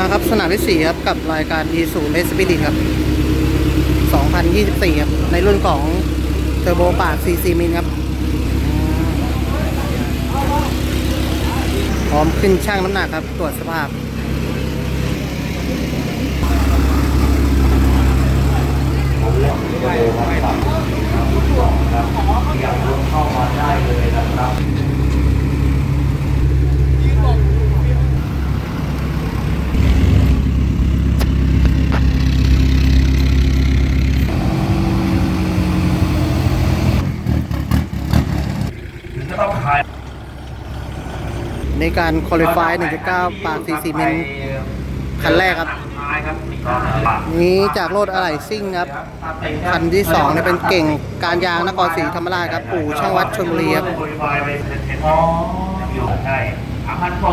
มาครับสนามที่สี่ครับ กับรายการ e 0 Race Spirit ครับ 2024 ครับ ในรุ่นของเทอร์โบปาดซีซีมินครับ พร้อมขึ้นช่างน้ำหนักครับ ตรวจสภาพ ครับอยากรวมเข้ามาได้เลยนะครับต้องขาย ในการคอลิฟาย1.9 ปาก CC มินคันแรกครับท้ายครับ นี้จากโลดอะไหล่ซิ่งครับ คันที่2เนี่ยเป็นเก่งการยางนครศรีธรรมราชครับ ปู่ช่างวัดชลบุรีครับ โปรไฟล์ไปเห็นอ๋ออยู่ใช่สามพันโปร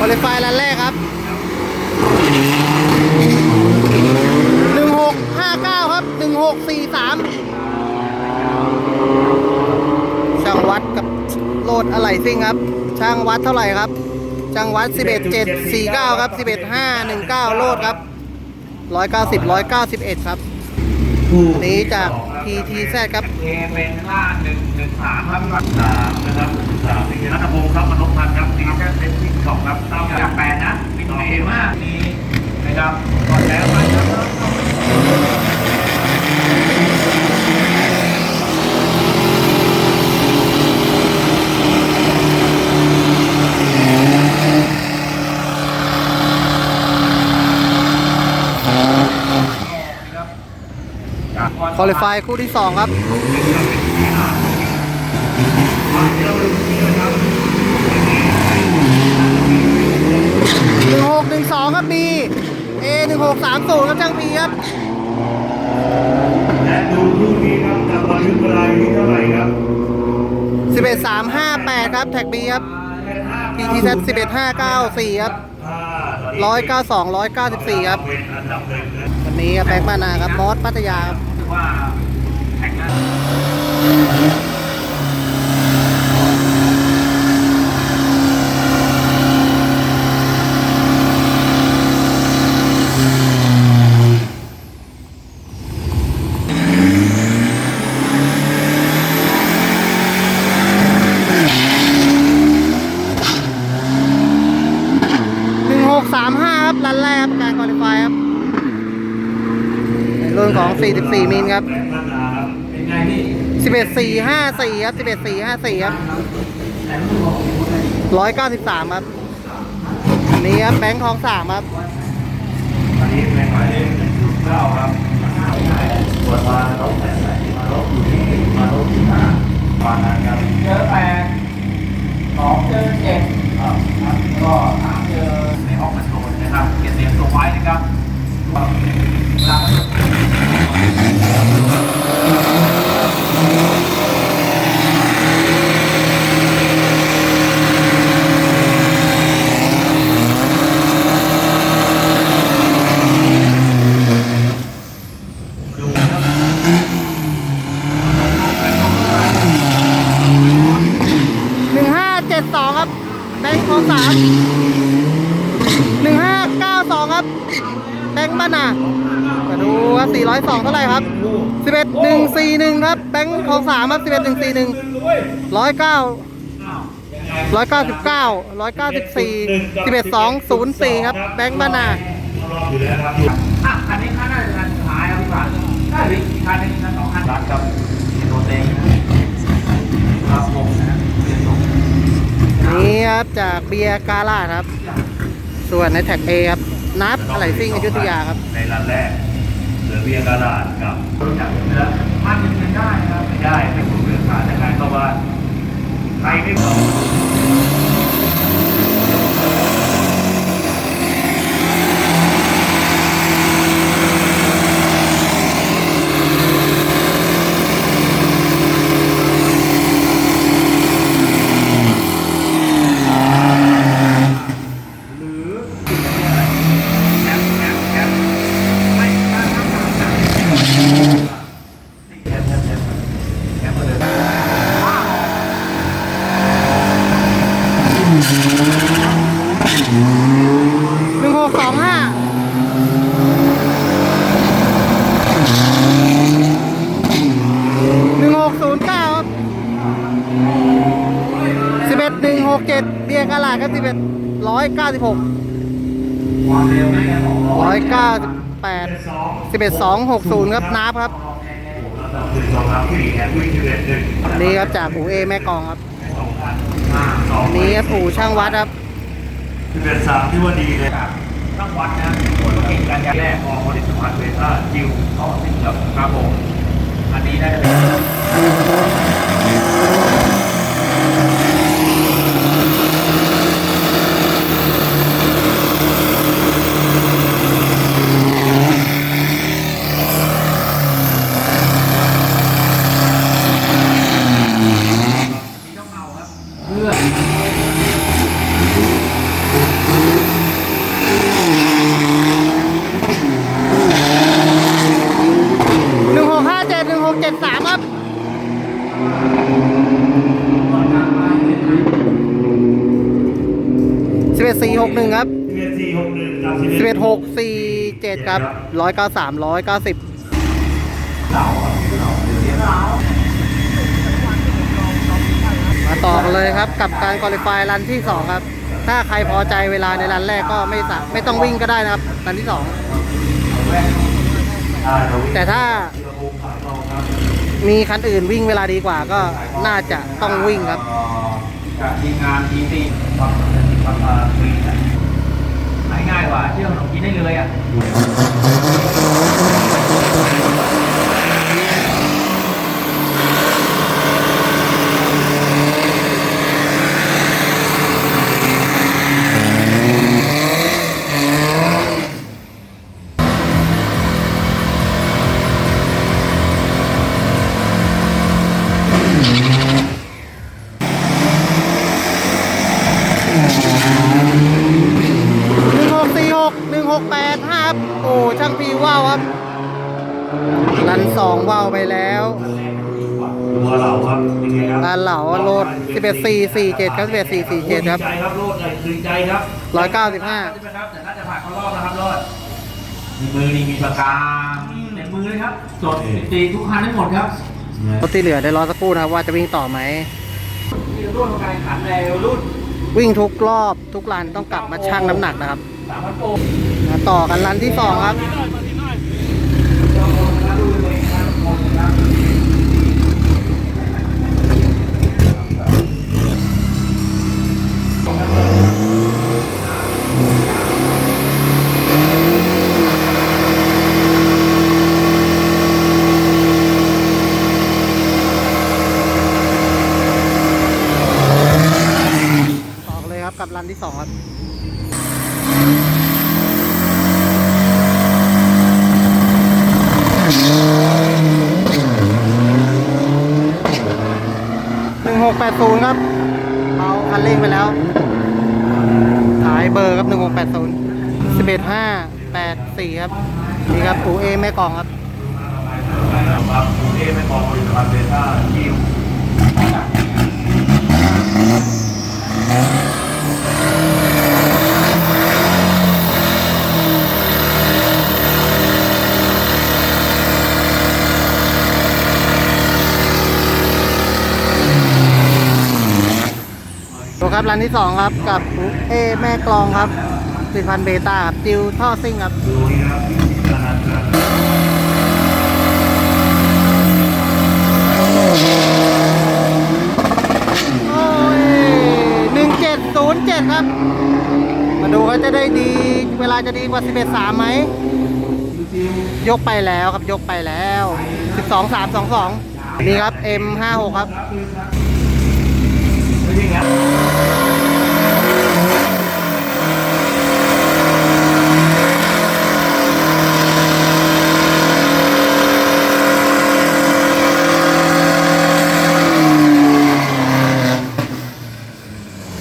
คอลิฟายรันแรกครับ 1659ครับ1643ช่างวัดกับโลดอะไหล่ซิ่งครับ ช่างวัดเท่าไหร่ครับ ช่างวัด11749ครับ11519โลดครับ190 191ครับอันนี้จาก PTZ ครับเอเป็นห้าหนึ่งหนึ่งสามครับสามนะครับสามนี่นัทพงศ์ครับมนุษย์พันธ์ครับดีแค่เซตที่สองครับเต้าจากแปดนะมีตัวเอมากนี้ ครับก่อนแล้วไปครับคอลิฟายคู่ที่ 2 ครับ1612ครับ B A 1630ครับช่าง B ครับและดูรูปนี้ครับจะบันทึกเวลาอยู่ที่เท่าไหร่ครับ11358ครับแท็ก B ครับ PTZ 11594ครับ192 194ครับเป็นอันดับหนึ่งนะวันนี้แบงค์มานาครับมอสพัทยาครับ ถือว่าแข่งนะ1635ครับรันแรกครับการคอลิฟายครับในรุ่นของ 44 มิลครับแบงค์มานาครับเป็นไงนี่11454 ครับ 11454 ครับ 193 ครับอันนี้ครับแบงค์ของสามครับอันนี้เป็นหมายเลขหนึ่งศูนย์เก้าครับตรวจมาลบแต่ไหนมาลบอยู่ที่มาลบที่ห้าประมาณนั้นครับเจอแปดสองเจอเจ็ดครับครับก็สามเจอในห้องคอนโทรล นะครับเขียนเสียงส่งไว้นะครับเวลา1572ครับแบงค์ของสาม แบงค์บ้านนามาดูครับ402 เท่าไหร่ครับ 11141 ครับ แบงค์ของสามครับ 11141 109 199 194 11204 ครับ แบงค์บ้านนาอยู่แล้วครับอะอันนี้ค่าน่าจะคันสุดท้ายครับพี่บาทได้หรืออีกคันหนึงคันสองคันรัดครับโดนเองครับผมนะเรียนส่งนี่ครับจากเบียร์กาลาดครับ ส่วนในแท็กเอครับ นับอะไรซิ่งอยุธยาครับในรันแรกเหลือเบียร์กาลาดกับรู้จักเนื้อมันยังไม่ได้ครับไม่ได้ไม่ถูกเรื่องขาดในการเข้าบ้านใครไม่บอก กสองห้าหนึ่งหกศูนย์เก้าครับสิบเอ็ดหนึ่งหกเจ็ดเบียร์กาลาดครับสิบเอ็ดร้อยเก้าสิบหกร้อยเก้าสิบแปดสิบเอ็ดสองหกศูนย์ครับนับครับนี่ครับจากอูเอแม่กองครับนห้าสองอันนี้ครับอูช่างวัดครับสิบเอ็ดสามที่ว่าดีเลย ทั้งวัดนะคนเก่งกันย่างแรกออกผลิตภัณฑ์เวท่าจิวต่อสิ่งกับครับผมอันนี้น่าจะเป็นงหกห้าเจ็ดหนึ่งหกเจ็ดสามครับสิบเอ็ดสี่หกหนึ่งครับ สิบเอ็ดสี่หกหนึ่งกับ สิบเอ็ดหกสี่เจ็ด ครับร้อยเก้าสามร้อยเก้าสิบมาต่อกันเลยครับกับการคอลิฟายรันที่สองครับ ถ้าใครพอใจเวลาในรันแรกก็ไม่สะไม่ต้องวิ่งก็ได้นะครับรันที่สองแต่ถ้ามีคันอื่นวิ่งเวลาดีกว่าก็น่าจะต้องวิ่งครับทีมงานทีมตีท ขายง่ายกว่าเที่ยวขนมกินได้เลยอะ หนึ่งหกสี่หกหนึ่งหกแปดห้าครับโอ้ช่างพีว้าวครับ รัน สองว้าวไปแล้วตัวเราครับยังไงครับรันเหล่าโลดสิบเอ็ดสี่สี่เจ็ดครับสิบเอ็ดสี่สี่เจ็ดครับดีใจครับโลดเลยดีใจครับร้อยเก้าสิบห้าใช่ไหมครับแต่น่าจะผ่านเข้ารอบนะครับโลดมีมือนี่มีปากกามีในมือเลยครับจดตีทุกคันได้หมดครับรถที่เหลือได้รอสักครู่นะครับว่าจะวิ่งต่อไหมมีรุ่นของการขันในรุ่นวิ่งทุกรอบทุกรันต้องกลับมาชั่งน้ำหนักนะครับสามพันโปรมาต่อกันรันที่สองครับ 180 ครับเอาคันเร่งไปแล้วสายเบอร์ครับ 1680 11584 ครับ นี่ครับปูเอแม่กองครับปูเอแม่กองบริษัทเดต้าที่ รันที่สองครับกับเอแม่กลองครับสิพันเบต้าครับจิวท่อซิ่งครับหนึ่งเจ็ดศูนย์เจ็ดครับ มาดูว่าจะได้ดี เวลาจะดีกว่าสิบเอ็ดสามไหม ยกไปแล้วครับยกไปแล้วสิบสองสามสองสองนี่ครับ M ห้าหกครับ ไม่ใช่งั้น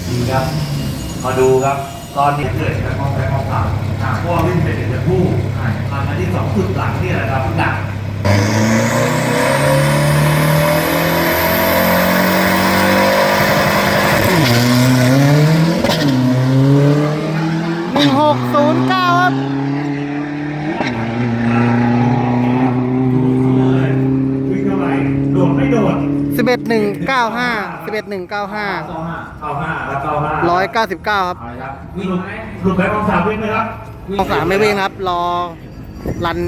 ดี ครับ มาดูครับ ตอนนี้เกิดการมองไปมองผ่านหากว่าวิ่งเป็นจะพู่ผ่านมาที่สองจุดหลังนี่แหละครับดักหกศูนย์เก้าครับวิ่งเท่าไหร่โดดไม่โดดสิบเอ็ดหนึ่งเก้าห้าสิบเอ็ดหนึ่งเก้าห้า เก้าห้า เก้าห้าแล้วเก้าห้าร้อยเก้าสิบเก้าครับเอาเลยครับหลุดหลุดไปองศาวิ่งไหมครับองศาไม่วิ่งครับ รอรัน